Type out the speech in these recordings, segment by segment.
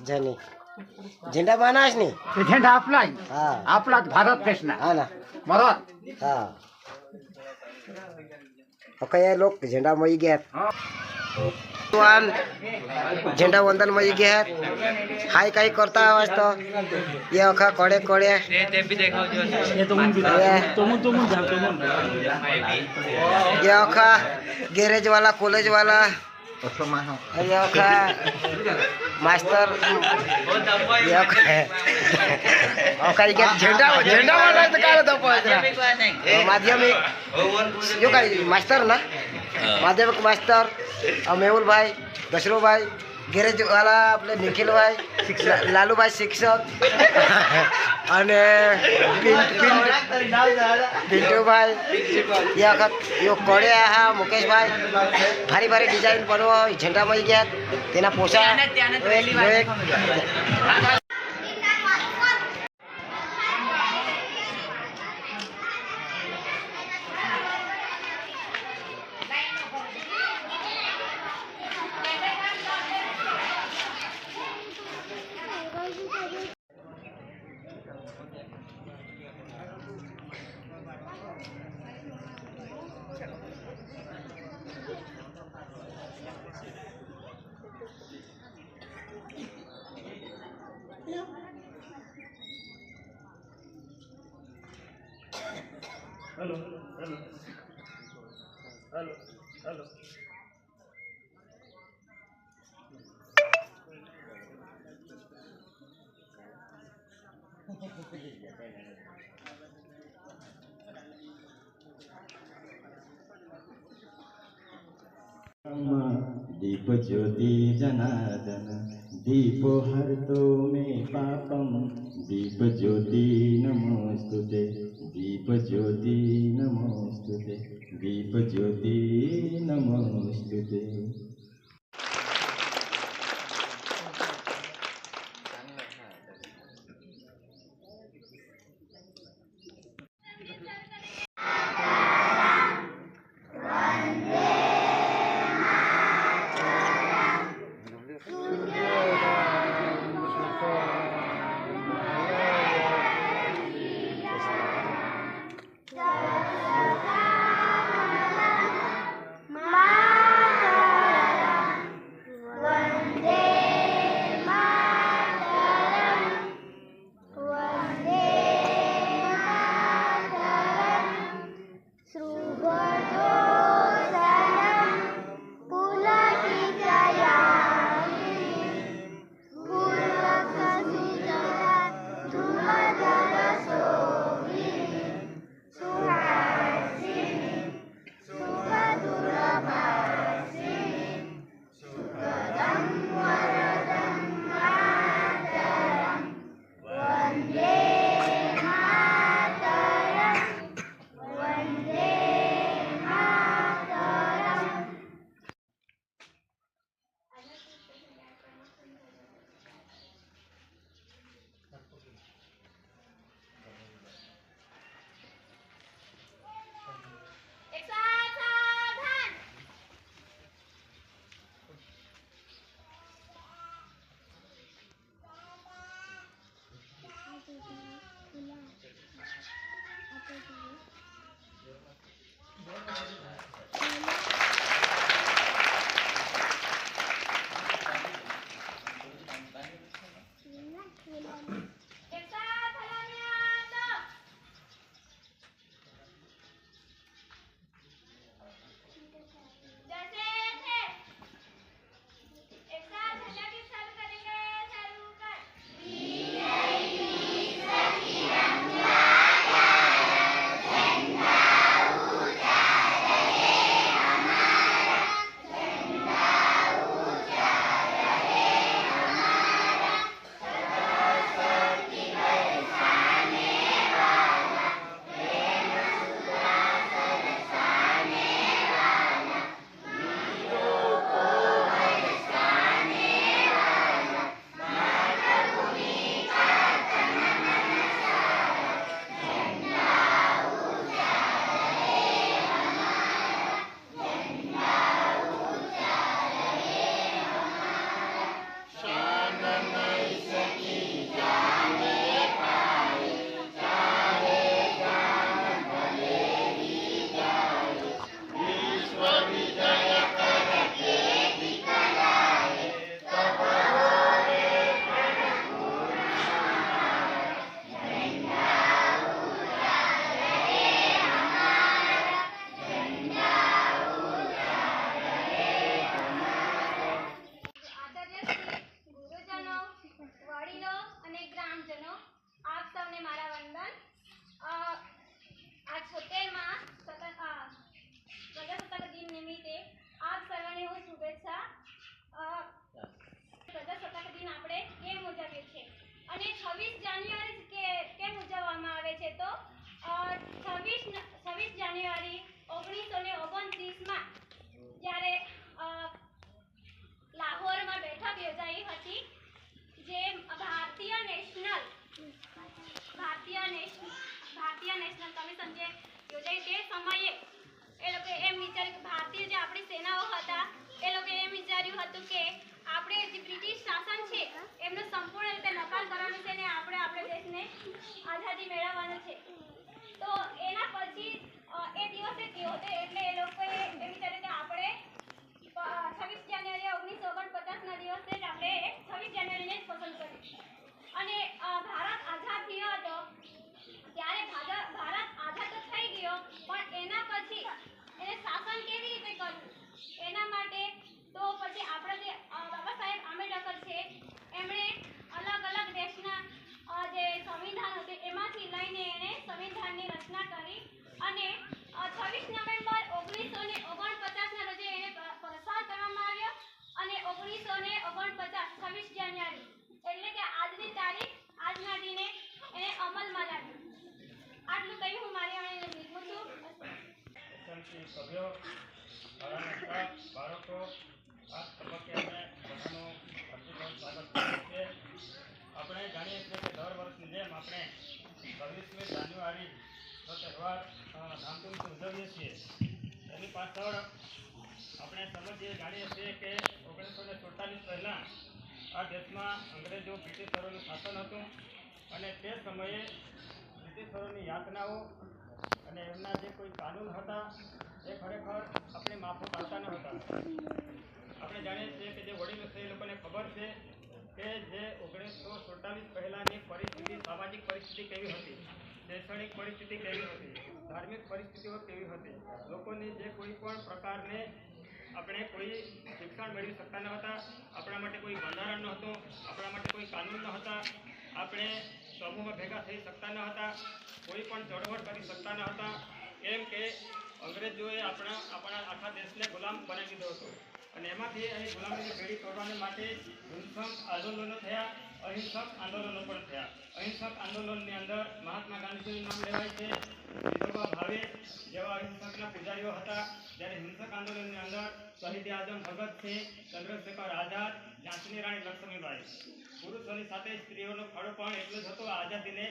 वीस जणी झेंडा मानास नाही ते झेंडा आपला आहे हा आपलाच भारत देशना हा ना मरत हा काही लोक झेंडा मई घ्यात वान झेंडा वंदन मई घ्यात हाय काही करता वाजतो ये अखा कोडे कोडे ये अखा गॅरेज वाला कॉलेज वाला ये अखा ఒక మాస్టర్ ఒకరికి జెండా జెండా వాళ్ళైతే కాదు తప్ప మాధ్యమిక్ మాస్టర్ నా మాధ్యమిక్ మాస్టర్ మేవుల్ భాయ్ దశరో భాయ్ ગેરેજવાળા આપણે નિખિલભાઈ શિક્ષક. લાલુભાઈ શિક્ષક. અને પિન્ટુભાઈ. એ વખત યો કોડે હા મુકેશભાઈ. ભારી ભારી ડિઝાઇન પડવો ઝંડાભાઈ ગયા. તેના પોશાક. હેલો હેલો હેલો હેલો દીપ જ્યોતિ જનાર્દન દીપો હરતો મે પાપમ. દીપ જ્યોતિ નમોસ્તુ તે દીપ જ્યોતિ નમોસ્તુ તે દીપ જ્યોતિ નમોસ્તુ તે છવ્વીસ જાન્યુઆરી ઓગણીસો ને ઓગણત્રીસમાં જ્યારે લાહોરમાં બેઠક યોજાઈ હતી, જે ભારતીય નેશનલ ભારતીય નેશનલ ભારતીય નેશનલ કમિશન જે યોજાઈ તે સમયે એ લોકો એમ વિચાર્યું કે ભારતીય જે આપણી સેનાઓ હતા, એ લોકોએ એમ વિચાર્યું હતું કે આપણે જે બ્રિટિશ શાસન છે, એમનો સંપૂર્ણ રીતે નકાર કરવાનું છે ને આપણે આપણા દેશને આઝાદી મેળવવાનો છે. તો એના પછી એ દિવસે કેવો હતો? એટલે એ લોકોએ એ વિચાર્યું આપણે છવ્વીસ જાન્યુઆરી ઓગણીસો ઓગણપચાસના દિવસે જ આપણે છવ્વીસ જાન્યુઆરીને જ પસંદ કર્યું અને અ, ભારત આઝાદ થયો હતો ત્યારે ભાજા- ભારત આઝાદ તો થઈ ગયો પણ એના પછી એને શાસન કેવી રીતે કરવું એના માટે તો પછી આપણા જે અ, બાબા સાહેબ આંબેડકર છે એમણે અલગ અલગ દેશના અ, જે સંવિધાન હતું એમાંથી લઈને એણે સંવિધાનની રચના કરી અને છવ્વીસ નવેમ્બર ઓગણીસો ને ઓગણપચાસના રોજે એને પ- પસાર કરવામાં આવ્યો અને ઓગણીસો ને ઓગણપચાસ છવ્વીસ જાન્યુઆરી એટલે કે આજની તારીખ આજના દિને એને અમલમાં લાવ્યું આટલું કહી હું મારી અમને નીકળું છું એસએમસી સભ્યો સ્ટાફ બાળકો, આ તબક્કે અમે બધાનું હાર્દિક સ્વાગત કરીએ છીએ. આપણે જાણીએ છીએ કે દર વર્ષની જેમ આપણે છવ્વીસમી જાન્યુઆરી તહેવાર ધામધૂમથી ઉજવીએ છીએ. એની પાછળ આપણે સમજીએ, જાણીએ છીએ કે ઓગણીસો ને સુડતાલીસ પહેલાં આ દેશમાં અંગ્રેજો બ્રિટિશરોનું શાસન હતું અને તે સમયે બ્રિટિશરોની યાતનાઓ અને એમના જે કોઈ કાનૂન હતા એ ખરેખર આપણે માફક પાડતા ન હતા આપણે જાણીએ છીએ કે જે વડીલો છે એ લોકોને ખબર છે કે જે ઓગણીસો સુડતાલીસ પહેલાંની પરિસ્થિતિ, સામાજિક પરિસ્થિતિ કેવી હતી? શૈક્ષણિક પરિસ્થિતિ કેવી હતી? ધાર્મિક પરિસ્થિતિઓ કેવી હતી? લોકોની જે કોઈ પણ પ્રકારને આપણે કોઈ શિક્ષણ મેળવી શકતા ન હતા, આપણા માટે કોઈ બંધારણ ન હતું, આપણા માટે કોઈ કાનૂન ન હતા, આપણે સમૂહમાં ભેગા થઈ શકતા ન હતા, કોઈ પણ ચળવળ કરી શકતા ન હતા. કેમ કે અંગ્રેજોએ આપણા આપણા આખા દેશને ગુલામ બનાવી દીધો હતો. અને એમાંથી અહીં ગુલામીની પેઢી તોડવાને માટે હિંસક આંદોલનો થયા. અહિંસક આંદોલનો પણ થયા. અહિંસક આંદોલનની અંદર મહાત્મા ગાંધીજીનું નામ લેવાય છે. વિનોબા ભાવે જેવા અહિંસકના પૂજારીઓ હતા, જ્યારે હિંસક આંદોલનની અંદર શહીદ આઝમ ભગતસિંહ ચંદ્રશેખર આઝાદ, ઝાંસીની રાણી લક્ષ્મીબાઈ. પુરુષોની સાથે સ્ત્રીઓનો ફાળો પણ એટલો જ હતો આઝાદીને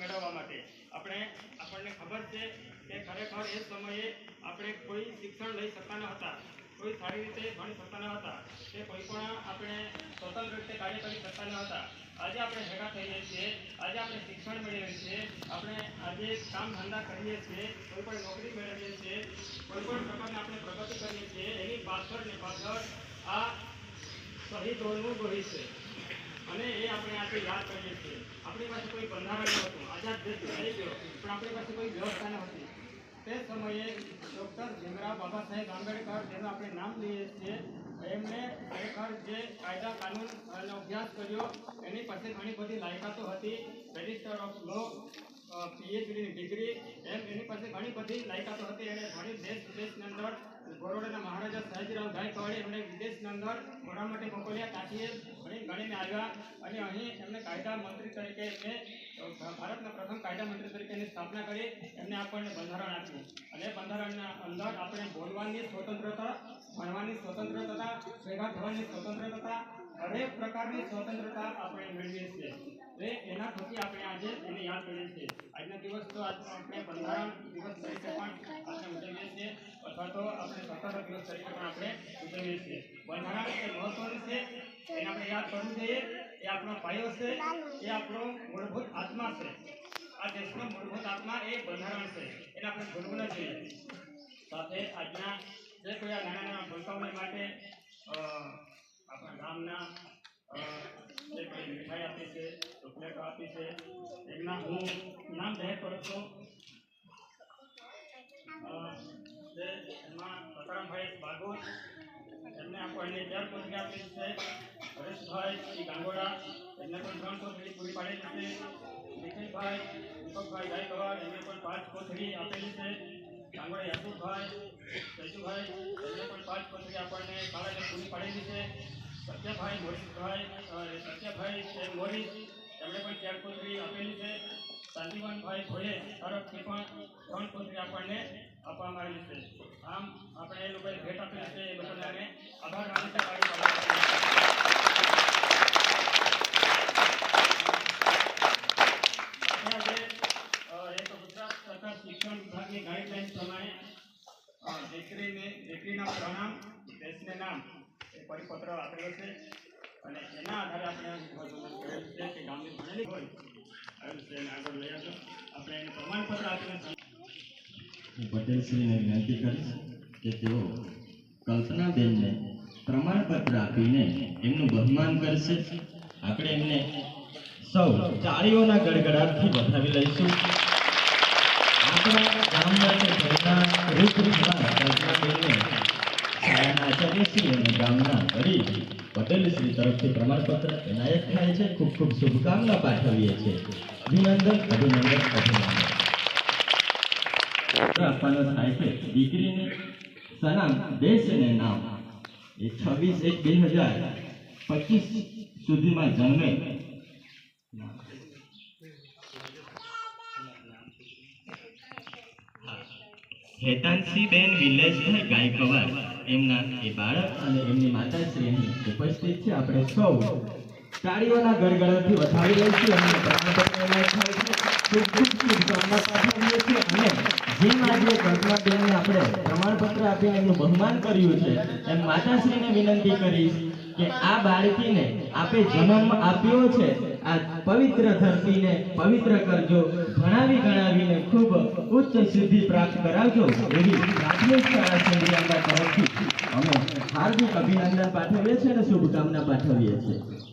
મેળવવા માટે. આપણે, આપણને ખબર છે કે ખરેખર એ સમયે આપણે કોઈ શિક્ષણ લઈ શકતા ન હતા. કોઈ સારી રીતે ભણી શકતા ન હતા, કે કોઈ પણ આપણે સ્વતંત્ર રીતે કાર્ય કરી શકતા ન હતા. આજે આપણે ભેગા થઈએ છીએ, આજે આપણે શિક્ષણ મેળવીએ છીએ, આપણે આજે કામ ધંધા કરીએ છીએ, કોઈ પણ નોકરી મેળવીએ છીએ, કોઈ પણ પ્રકારની આપણે પ્રગતિ કરીએ છીએ, એની પાછળ ને પાછળ આ શહીદોનું લોહી છે અને એ આપણે આજે યાદ કરીએ છીએ. આપણી પાસે કોઈ બંધારણ નહોતું, આઝાદ દેશ થઈ ગયો, પણ આપણી પાસે કોઈ વ્યવસ્થા ન હતી તે સમયે ડૉક્ટર ભીમરાવ બાબા સાહેબ આંબેડકર જેનું આપણે નામ લઈએ છીએ એમણે ખરેખર જે કાયદા કાનૂન નો અભ્યાસ કર્યો, એની પાસે ઘણી બધી લાયકાતો હતી રજિસ્ટર ઓફ લો પીએચડીની ડિગ્રી એમ એની પાસે ઘણી બધી લાયકાતો હતી એણે ઘણી દેશ વિદેશની અંદર બરોડાના મહારાજા સયાજીરાવ ગાયકવાડે એમણે વિદેશની અંદર ભણવા માટે મોકલ્યા. ત્યાંથી ઘણી ગણીને આવ્યા અને અહીં એમને કાયદા મંત્રી તરીકે એમને ભારતના પ્રથમ કાયદા મંત્રી તરીકે એની સ્થાપના કરી. એમને આપણને બંધારણ આપ્યું. અને બંધારણના અંદર આપણે બોલવાની સ્વતંત્રતા, ભણવાની સ્વતંત્રતા ભેગા થવાની સ્વતંત્રતા દરેક પ્રકારની સ્વતંત્રતા આપણે મેળવીએ છીએ. એ એના થકી આપણે આજે એને યાદ કરીએ છીએ. આજનો દિવસ તો આજ આપણે બંધારણ દિવસ તરીકે પણ આપણે ઉજવીએ છીએ. અથવા તો આપણે સ્વતંત્ર દિવસ તરીકે પણ આપણે ઉજવીએ છીએ. બંધારણ એ મહત્વનું છે, એને આપણે યાદ કરવું જોઈએ. એ આપણો પાયો છે, એ આપણો મૂળભૂત આત્મા છે. આ દેશનો મૂળભૂત આત્મા એ બંધારણ છે. એને આપણે ભૂલવું ન જોઈએ. સાથે આજના જે કોઈ આ નાના નાના ભૂલકાઓને માટે આપણા ગામના મીઠાઈ આપી છે ચોકલેટો આપી છે એમના હું નામ જાહેર કરું છું એમાં સકારામભાઈ બાગોલ એમને આપણને ચાર કોથળી આપી છે હરેશભાઈ ગાંગોડા એમને પણ ત્રણ કોથળી પૂરી પાડેલી છે નિખિલભાઈ દીપકભાઈ ગાયકવાડ એમને પણ પાંચ કોથળી આપેલી છે ગાંગોડા યાકુબભાઈ સૈજુભાઈ એમને પણ પાંચ કોથળી આપણને શાળાને પૂરી પાડેલી છે સત્યભાઈ મોરીશભાઈ અ, સત્યભાઈ છે મોરીશ એમણે પણ ચાર કોથળી આપેલી છે શાંતિવનભાઈ ભોલે તરફથી પણ ત્રણ કોથળી આપણને આપવામાં આવેલી છે આમ આપણે એ લોકોએ ભેટ આપેલી છે એ લોકોને અમે આભાર માની છે તાળી પાડવા આપણે આજે, અ, એક ગુજરાત સરકાર શિક્ષણ વિભાગની ગાઈડલાઈન પ્રમાણે અ, દીકરીને દીકરીના પ્રણામ દેશને નામ એ પરિપત્ર આપેલો છે અને એના આધારે આપણે ગામની ભણેલી હોય એને વિનંતી કરીશ કે તેઓ કલ્પનાબેનને પ્રમાણપત્ર આપીને એમનું બહુમાન કરશે. આપણે એમને સૌ ચાળીઓના ગડગડાટથી વધાવી લઈશું. આપણા આચાર્યશ્રી અને ગામના પટેલશ્રી તરફથી પ્રમાણપત્ર છે. ખૂબ ખૂબ શુભકામના પાઠવીએ છે દીકરીને સલામ, દેશ નામ. છવ્વીસ એક બે હજાર પચીસ સુધીમાં જન્મે. હેતાનસીબેન વિલેજભાઈ ગાયકવાડ. એમના એ બાળક અને એમની માતાશ્રી અહીં ઉપસ્થિત છે. આપણે સૌ તાળીઓના ગરગડાથી વધાવી લઈશું. અને પ્રમાણપત્ર આપીને એમનું બહુમાન કર્યું છે, એમ માતાશ્રીને વિનંતી કરીશ કે આ બાળકીને આપે જન્મ આપ્યો છે. આ પવિત્ર ધરતીને પવિત્ર કરજો. ભણાવી ગણાવીને ખૂબ ઉચ્ચ સિદ્ધિ પ્રાપ્ત કરાવજો. એવી પ્રાથમિક શાળા સંજ્ઞાના તરફથી. અમે હાર્દિક અભિનંદન પાઠવીએ છીએ અને શુભકામના પાઠવીએ છીએ.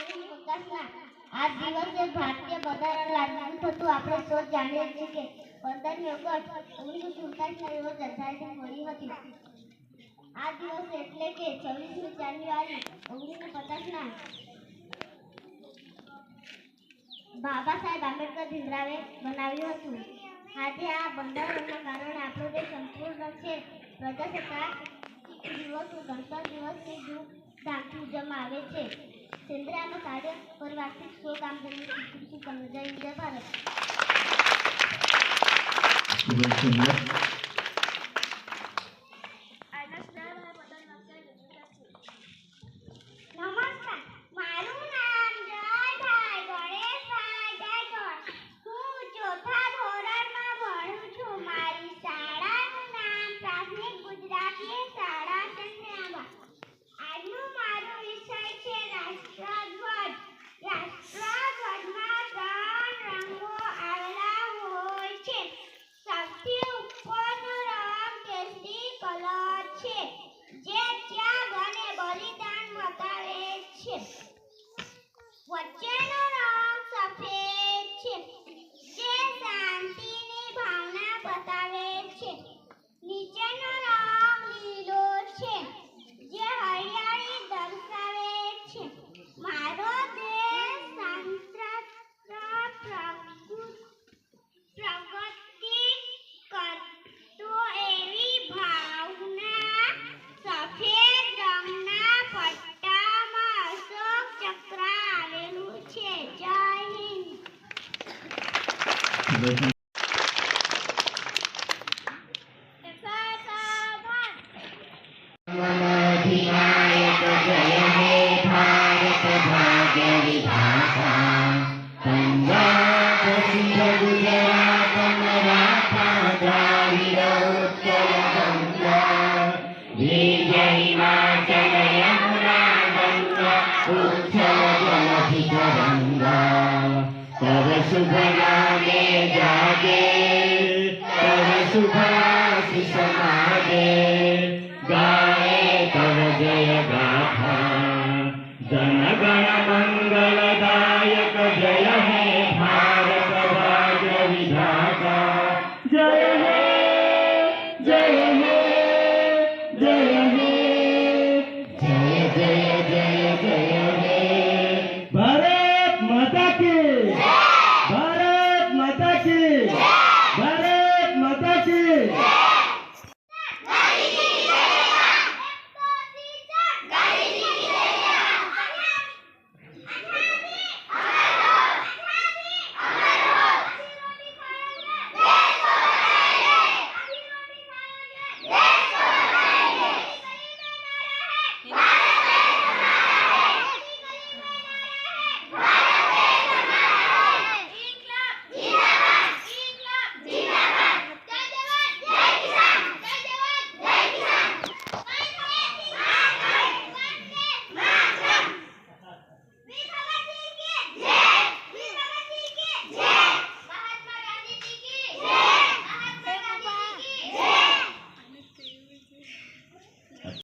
દિવસ દિવસે દિવસ બાબા સાહેબ આંબેડકર ભીમરાવે બનાવ્યું હતું. આજે આ બંધારણના કારણે આપણો દેશ સંપૂર્ણ છે. પ્રજાસત્તાક દિવસ ગણતંત્ર ધૂમધામથી ઉજવવામાં આવે છે. સેન્દ્રિયામાં કાર્ય પરિવારથી શો કામ કરી જય હિન્દ ભારત Oh! जनगणमन